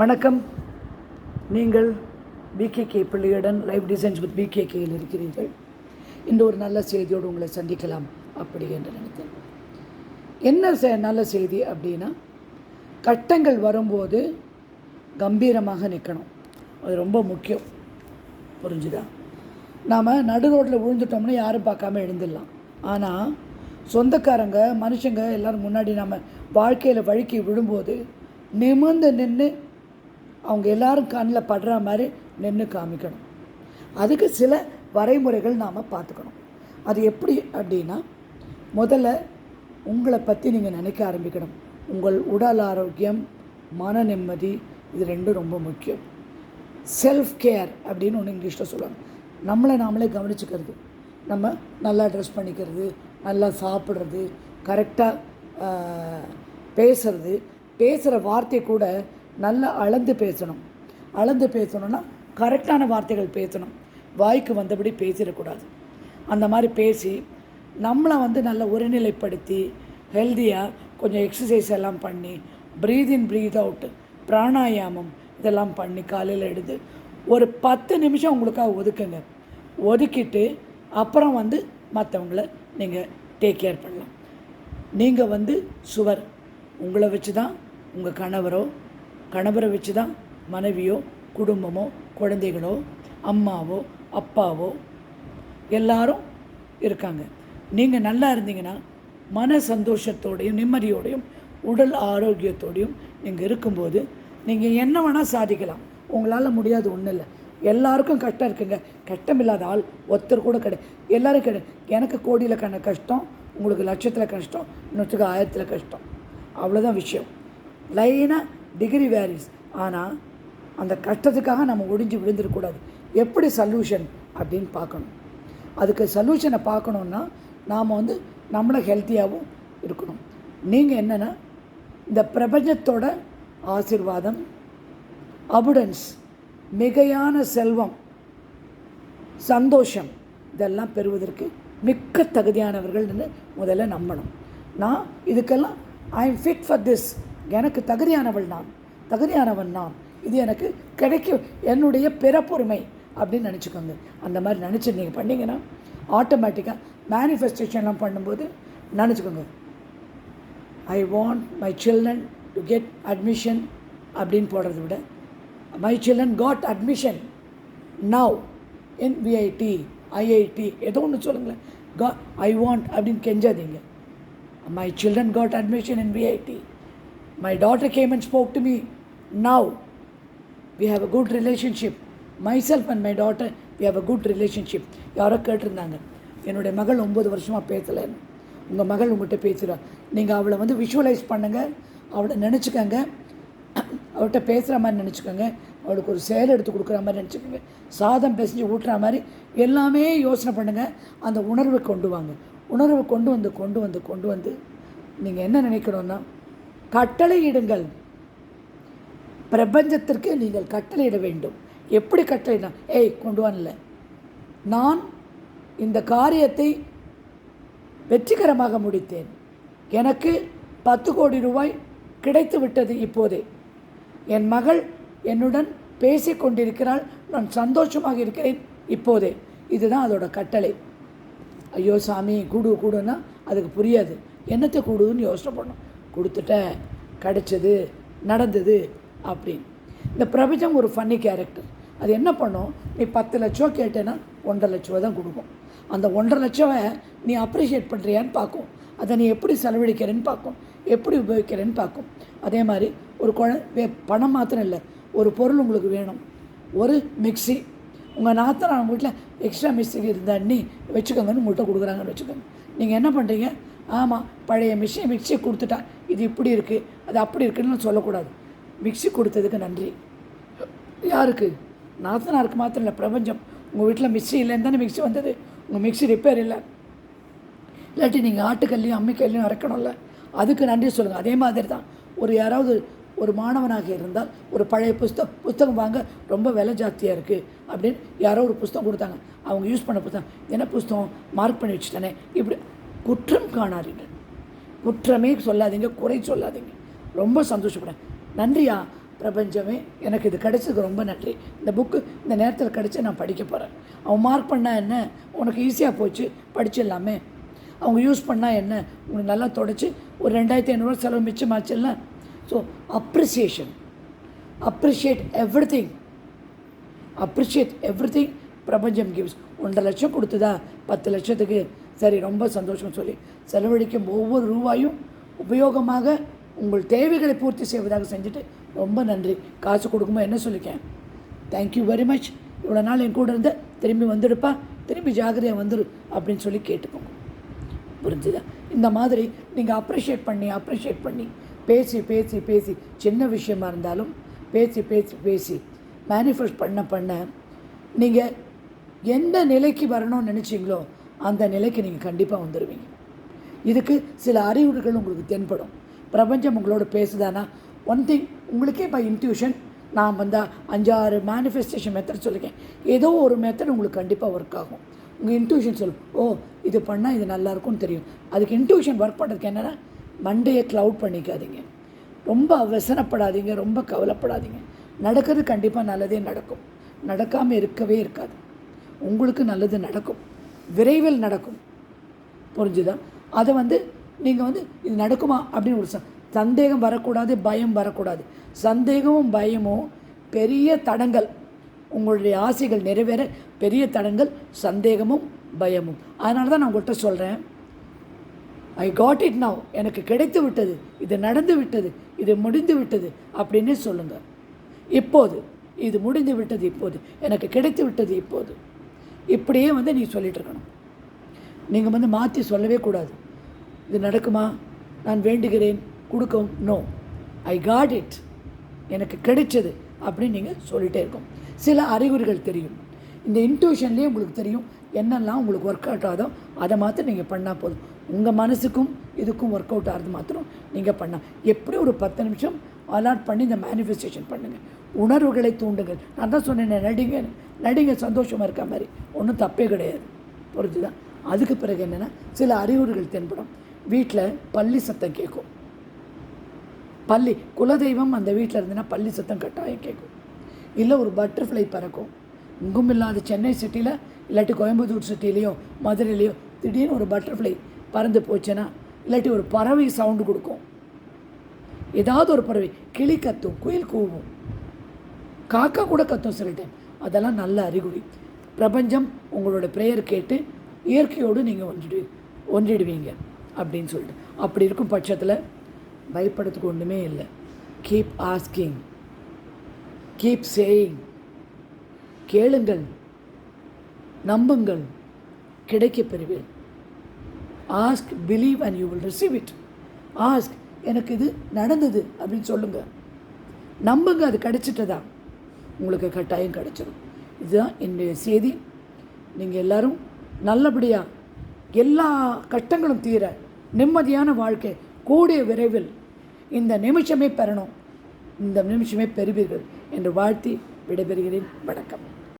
வணக்கம். நீங்கள் பிகேகே பிள்ளையுடன் லைவ் டிசைன்ஸ் வித் பிகேகேயில் இருக்கிறீர்கள். இந்த ஒரு நல்ல செய்தியோடு உங்களை சந்திக்கலாம் அப்படி என்று நினைத்தேன். என்ன நல்ல செய்தி அப்படின்னா கட்டங்கள் வரும்போது கம்பீரமாக நிற்கணும் அது ரொம்ப முக்கியம். புரிஞ்சுதா? நாம் நடு ரோட்டில் விழுந்துட்டோம்னா யாரும் பார்க்காம எழுந்துடலாம். ஆனால் சொந்தக்காரங்க மனுஷங்க எல்லாரும் முன்னாடி நம்ம வாழ்க்கையில் வழுக்கி விழும்போது நிமிர்ந்து நின்று அவங்க எல்லாரும் கண்ணில் படுற மாதிரி நின்று காமிக்கணும். அதுக்கு சில வரைமுறைகள் நாம் பார்த்துக்கணும். அது எப்படி அப்படின்னா முதல்ல உங்களை பற்றி நீங்கள் நினைக்க ஆரம்பிக்கணும். உங்கள் உடல் ஆரோக்கியம் மன நிம்மதி இது ரெண்டும் ரொம்ப முக்கியம். செல்ஃப் கேர் அப்படின்னு ஒன்று இங்கிலீஷில் சொல்லுவாங்க நம்மளை நாமளே கவனிச்சுக்கிறது. நம்ம நல்லா ட்ரெஸ் பண்ணிக்கிறது நல்லா சாப்பிட்றது கரெக்டாக பேசுறது பேசுகிற வார்த்தை கூட நல்லா அளந்து பேசணும். அளந்து பேசணும்னா கரெக்டான வார்த்தைகள் பேசணும். வாய்க்கு வந்தபடி பேசிடக்கூடாது. அந்த மாதிரி பேசி நம்மளை வந்து நல்ல ஒருநிலைப்படுத்தி ஹெல்த்தியாக கொஞ்சம் எக்ஸசைஸ் எல்லாம் பண்ணி ப்ரீத் இன் ப்ரீத் அவுட் பிராணாயாமம் இதெல்லாம் பண்ணி காலையில் எடுத்து ஒரு பத்து நிமிஷம் உங்களுக்காக ஒதுக்குங்க. ஒதுக்கிட்டு அப்புறம் வந்து மற்றவங்கள நீங்கள் டேக் கேர் பண்ணலாம். நீங்கள் வந்து சுவர் உங்களை வச்சு தான் உங்கள் கணவரோ கணவரை வச்சு தான் மனைவியோ குடும்பமோ குழந்தைகளோ அம்மாவோ அப்பாவோ எல்லாரும் இருக்காங்க. நீங்கள் நல்லா இருந்தீங்கன்னா மன சந்தோஷத்தோடையும் நிம்மதியோடையும் உடல் ஆரோக்கியத்தோடையும் நீங்கள் இருக்கும்போது நீங்கள் என்ன வேணால் சாதிக்கலாம். உங்களால் முடியாது ஒன்றும் இல்லை எல்லாருக்கும் கஷ்டம் இருக்குங்க. கஷ்டம் இல்லாத ஆள் ஒருத்தர் கூட கிடையாது எல்லோரும் கிடையாது எனக்கு கோடியில் கண்ண கஷ்டம் உங்களுக்கு லட்சத்தில் கஷ்டம் இன்னொருத்துக்கு ஆயிரத்தில் கஷ்டம். அவ்வளோதான் விஷயம். லைனாக டிகிரி வேரிஸ் ஆனால் அந்த கஷ்டத்துக்காக நம்ம ஒடிஞ்சு விழுந்துடக்கூடாது எப்படி சல்யூஷன் அப்படின்னு பார்க்கணும். அதுக்கு சொல்யூஷனை பார்க்கணுன்னா நாம் வந்து நம்மளை ஹெல்த்தியாகவும் இருக்கணும். நீங்கள் என்னென்னா இந்த பிரபஞ்சத்தோட ஆசிர்வாதம் அபுடன்ஸ் மிகையான செல்வம் சந்தோஷம் இதெல்லாம் பெறுவதற்கு மிக்க தகுதியானவர்கள்னு முதல்ல நம்பணும். நான் இதுக்கெல்லாம் I am fit for this எனக்கு தகுதியானவள் நான் தகுதியானவன் நான். இது எனக்கு கிடைக்கும் என்னுடைய பிறப்புரிமை அப்படின்னு நினச்சிக்கோங்க. அந்த மாதிரி நினச்சி நீங்கள் பண்ணிங்கன்னா ஆட்டோமேட்டிக்காக மேனிஃபெஸ்டேஷன்லாம் பண்ணும்போது நினச்சிக்கோங்க. I want my children to get admission அப்படின்னு போடுறத விட my children got admission now N VIT IIT ஏதோ ஒன்று சொல்லுங்களேன். கா ஐ வாண்ட் அப்படின்னு கெஞ்சாதீங்க. My children got admission in VIT my daughter came and spoke to me now we have a good relationship myself and my daughter we have a good relationship யாரோ கேட்டிருந்தாங்க. என்னுடைய மகள் ஒம்பது வருஷமாக பேசலைன்னு உங்கள் மகள் உங்கள்கிட்ட பேசுகிறா நீங்கள் அவளை வந்து விஷுவலைஸ் பண்ணுங்கள் அவளை நினச்சிக்கோங்க. அவள்கிட்ட பேசுகிற மாதிரி நினச்சிக்கோங்க. அவளுக்கு ஒரு செயல் எடுத்து கொடுக்குற மாதிரி நினச்சிக்கோங்க. சாதம் பிசைஞ்சு ஊட்டுற மாதிரி எல்லாமே யோசனை பண்ணுங்கள் அந்த உணர்வை கொண்டு வாங்க. உணர்வை கொண்டு வந்து கொண்டு வந்து கொண்டு வந்து நீங்கள் என்ன நினைக்கணும்னா கட்டளையிடுங்கள். பிரபஞ்சத்திற்கு நீங்கள் கட்டளையிட வேண்டும். எப்படி கட்டளையிட ஏய் கொண்டு வரல நான் இந்த காரியத்தை வெற்றிகரமாக முடித்தேன். எனக்கு பத்து கோடி ரூபாய் கிடைத்து விட்டது இப்போதே. என் மகள் என்னுடன் பேசி கொண்டிருக்கிறாள். நான் சந்தோஷமாக இருக்கிறேன் இப்போதே. இதுதான் அதோட கட்டளை. ஐயோ சாமி கூடு கூடுன்னா அதுக்கு புரியாது. என்னத்தை கூடுன்னு யோசனை பண்ணும். கொடுத்துட்டேன் கிடச்சது நடந்தது அப்படின்னு. இந்த பிரபஞ்சம் ஒரு ஃபன்னி கேரக்டர் அது என்ன பண்ணும்? நீ பத்து லட்சம் கேட்டேன்னா ஒன்றரை லட்ச தான் கொடுக்கும். அந்த ஒன்றரை லட்சவை நீ அப்ரிஷியேட் பண்ணுறியான்னு பார்க்கும். அதை நீ எப்படி செலவழிக்கிறேன்னு பார்க்கும். எப்படி உபயோகிக்கிறேன்னு பார்க்கும். அதே மாதிரி ஒரு குழந்தை பணம் மாத்திரம் இல்லை. ஒரு பொருள் உங்களுக்கு வேணும். ஒரு மிக்ஸி. உங்கள் நாத்தனார் அவங்க வீட்டில் எக்ஸ்ட்ரா மிக்சிக்கு இருந்தால் நீ வச்சுக்கோங்கன்னு உங்கள்கிட்ட கொடுக்குறாங்கன்னு வச்சுக்கோங்க. நீங்கள் என்ன பண்ணுறீங்க ஆமாம் பழைய மிஷின் மிக்ஸி கொடுத்துட்டா. இது இப்படி இருக்குது அது அப்படி இருக்குன்னு சொல்லக்கூடாது. மிக்ஸி கொடுத்ததுக்கு நன்றி. யாருக்கு? நாத்தனாருக்கு மாத்திரம் இல்லை பிரபஞ்சம். உங்கள் வீட்டில் மிக்ஸி இல்லைன்னு தானே மிக்ஸி வந்தது. உங்கள் மிக்ஸி ரிப்பேர் இல்லை. இல்லாட்டி நீங்கள் ஆட்டுக்கல்லையும் அம்மிக்கல்லையும் இறக்கணும்ல அதுக்கு நன்றி சொல்லுங்கள் அதே மாதிரி தான் ஒரு யாராவது ஒரு மாணவனாக இருந்தால் ஒரு பழைய புஸ்தகம் புஸ்தகம் வாங்க ரொம்ப விலை ஜாஸ்தியாக இருக்குது அப்படின்னு யாரோ ஒரு புஸ்தகம் கொடுத்தாங்க. அவங்க யூஸ் பண்ண புஸ்தகம் என்ன புஸ்தகம்? மார்க் பண்ணி வச்சுட்டானே. இப்படி குற்றம் காணாதீர்கள். குற்றமே சொல்லாதீங்க குறை சொல்லாதீங்க. ரொம்ப சந்தோஷப்படுறேன். நன்றியா பிரபஞ்சமே. எனக்கு இது கிடைச்சதுக்கு ரொம்ப நன்றி. இந்த புக்கு இந்த நேரத்தில் கிடச்சி நான் படிக்க போகிறேன் அவன் மார்க் பண்ணால் என்ன? உனக்கு ஈஸியாக போச்சு. படிச்சிடலாமே. அவங்க யூஸ் பண்ணால் என்ன? உனக்கு நல்லா தொடச்சி. ஒரு ரெண்டாயிரத்தி ஐநூறுரூவா செலவு மிச்சமாச்சுல்ல so appreciation appreciate everything appreciate everything பிரபஞ்சம் கிவ்ஸ் ஒன்றரை லட்சம் கொடுத்ததா? பத்து லட்சத்துக்கு. சரி ரொம்ப சந்தோஷம் சொல்லி. செலவழிக்கும் ஒவ்வொரு ரூபாயும் உபயோகமாக உங்கள் தேவைகளை பூர்த்தி செய்வதாக செஞ்சுட்டு ரொம்ப நன்றி. காசு கொடுக்கும்போது என்ன சொல்லிக்கேன்? தேங்க்யூ வெரி மச் இவ்வளோ நாள் என் கூட இருந்த. திரும்பி வந்துடுப்பா. திரும்பி ஜாகிரதையாக வந்துடு அப்படின்னு சொல்லி கேட்டுக்கோங்க. புரிஞ்சுதா? இந்த மாதிரி நீங்கள் அப்ரிஷியேட் பண்ணி அப்ரிஷியேட் பண்ணி பேசி பேசி பேசி சின்ன விஷயமா இருந்தாலும் பேசி பேசி பேசி மேனிஃபெஸ்ட் பண்ண பண்ண நீங்கள் எந்த நிலைக்கு வரணும்னு நினச்சிங்களோ அந்த நிலைக்கு நீங்கள் கண்டிப்பாக வந்துடுவீங்க இதுக்கு சில அறிகுறிகள் உங்களுக்கு தென்படும். பிரபஞ்சம் உங்களோட பேசுதானா? ஒன் திங் உங்களுக்கே பை இன்ட்யூஷன் நான் வந்து அஞ்சாறு மேனிஃபெஸ்டேஷன் மெத்தட் சொல்லியிருக்கேன் ஏதோ ஒரு மெத்தட் உங்களுக்கு கண்டிப்பாக ஒர்க் ஆகும். உங்கள் இன்ட்யூஷன் சொல்லும் ஓ இது பண்ணால் இது நல்லாயிருக்கும்னு தெரியும். அதுக்கு இன்ட்யூஷன் ஒர்க் பண்ணுறதுக்கு என்னென்னா மண்டையை க்ளவுட் பண்ணிக்காதீங்க. ரொம்ப வசனப்படாதீங்க ரொம்ப கவலைப்படாதீங்க. நடக்கிறது கண்டிப்பாக நல்லதே நடக்கும். நடக்காமல் இருக்கவே இருக்காது. உங்களுக்கு நல்லது நடக்கும். விரைவில் நடக்கும். புரிஞ்சுதா? அதை வந்து நீங்கள் வந்து இது நடக்குமா அப்படின்னு ஒரு சந்தேகம் வரக்கூடாது பயம் வரக்கூடாது. சந்தேகமும் பயமும் பெரிய தடங்கள். உங்களுடைய ஆசைகள் நிறைவேற பெரிய தடங்கள் சந்தேகமும் பயமும். அதனால தான் நான் உங்கள்கிட்ட சொல்கிறேன் ஐ காட் இட் நவ் எனக்கு கிடைத்து விட்டது. இது நடந்து விட்டது. இது முடிந்து விட்டது அப்படின்னு சொல்லுங்கள் இப்போது இது முடிந்து விட்டது இப்போது. எனக்கு கிடைத்து விட்டது இப்போது. இப்படியே வந்து நீ சொல்லிகிட்டு இருக்கணும். நீங்கள் வந்து மாற்றி சொல்லவே கூடாது. இது நடக்குமா? நான் வேண்டுகிறேன். கொடுக்கும் நோ ஐ காட் இட் எனக்கு கிடைச்சது அப்படின்னு நீங்கள் சொல்லிகிட்டே இருக்கும். சில அறிகுறிகள் தெரியும். இந்த இன்ட்யூஷன்லேயே உங்களுக்கு தெரியும். என்னெல்லாம் உங்களுக்கு ஒர்க் அவுட் ஆகுதோ அதை மாத்திரம் நீங்கள் பண்ணால் போதும். உங்கள் மனசுக்கும் இதுக்கும் ஒர்க் அவுட் ஆகிறது மாத்திரம் நீங்கள் பண்ணால் எப்படி ஒரு பத்து நிமிஷம் அலாட் பண்ணி இந்த மேனிஃபெஸ்டேஷன் பண்ணுங்கள் உணர்வுகளை தூண்டுங்கள். நான் தான் சொன்னேன் நடிங்க. நடிங்க சந்தோஷமாக இருக்க மாதிரி. ஒன்றும் தப்பே கிடையாது. புரிஞ்சுதான் அதுக்கு பிறகு என்னென்னா சில அறிகுறிகள் தென்படும். வீட்டில் பள்ளி சத்தம் கேட்கும் பள்ளி குலதெய்வம் அந்த வீட்டில் இருந்துன்னா பள்ளி சத்தம் கட்டாயம் கேட்கும் இல்லை ஒரு பட்டர்ஃப்ளை பறக்கும். இங்கும் இல்லாத சென்னை சிட்டியில் இல்லாட்டி கோயம்புத்தூர் சிட்டிலேயோ மதுரையிலையோ திடீர்னு ஒரு பட்டர்ஃப்ளை பறந்து போச்சுன்னா இல்லாட்டி ஒரு பறவை சவுண்டு கொடுக்கும். ஏதாவது ஒரு பறவை கிளி கத்தும் குயில் கூவும். காக்கா கூட கத்தும் சில டைம் அதெல்லாம் நல்ல அறிகுறி. பிரபஞ்சம் உங்களோட ப்ரேயர் கேட்டு இயற்கையோடு நீங்கள் ஒன்றிடு ஒன்றிடுவீங்க அப்படின்னு சொல்லிட்டு. அப்படி இருக்கும் பட்சத்தில் பயப்படுறதுக்கு ஒன்றுமே இல்லை. கீப் ஆஸ்கிங் கீப் சேயிங் கேளுங்கள். நம்புங்கள். கிடைக்க பெறுவீர். Ask believe and you will receive it ask எனக்கு இது நடந்தது அப்படின்னு சொல்லுங்கள் நம்புங்க அது கிடைச்சிட்டதா? உங்களுக்கு கட்டாயம் கிடைச்சிடும் இதுதான் என்னுடைய செய்தி. நீங்கள் எல்லோரும் நல்லபடியாக எல்லா கஷ்டங்களும் தீர நிம்மதியான வாழ்க்கை கூடிய விரைவில் இந்த நிமிஷமே பெறணும். இந்த நிமிஷமே பெறுவீர்கள் என்று வாழ்த்தி விடைபெறுகிறேன். வணக்கம்.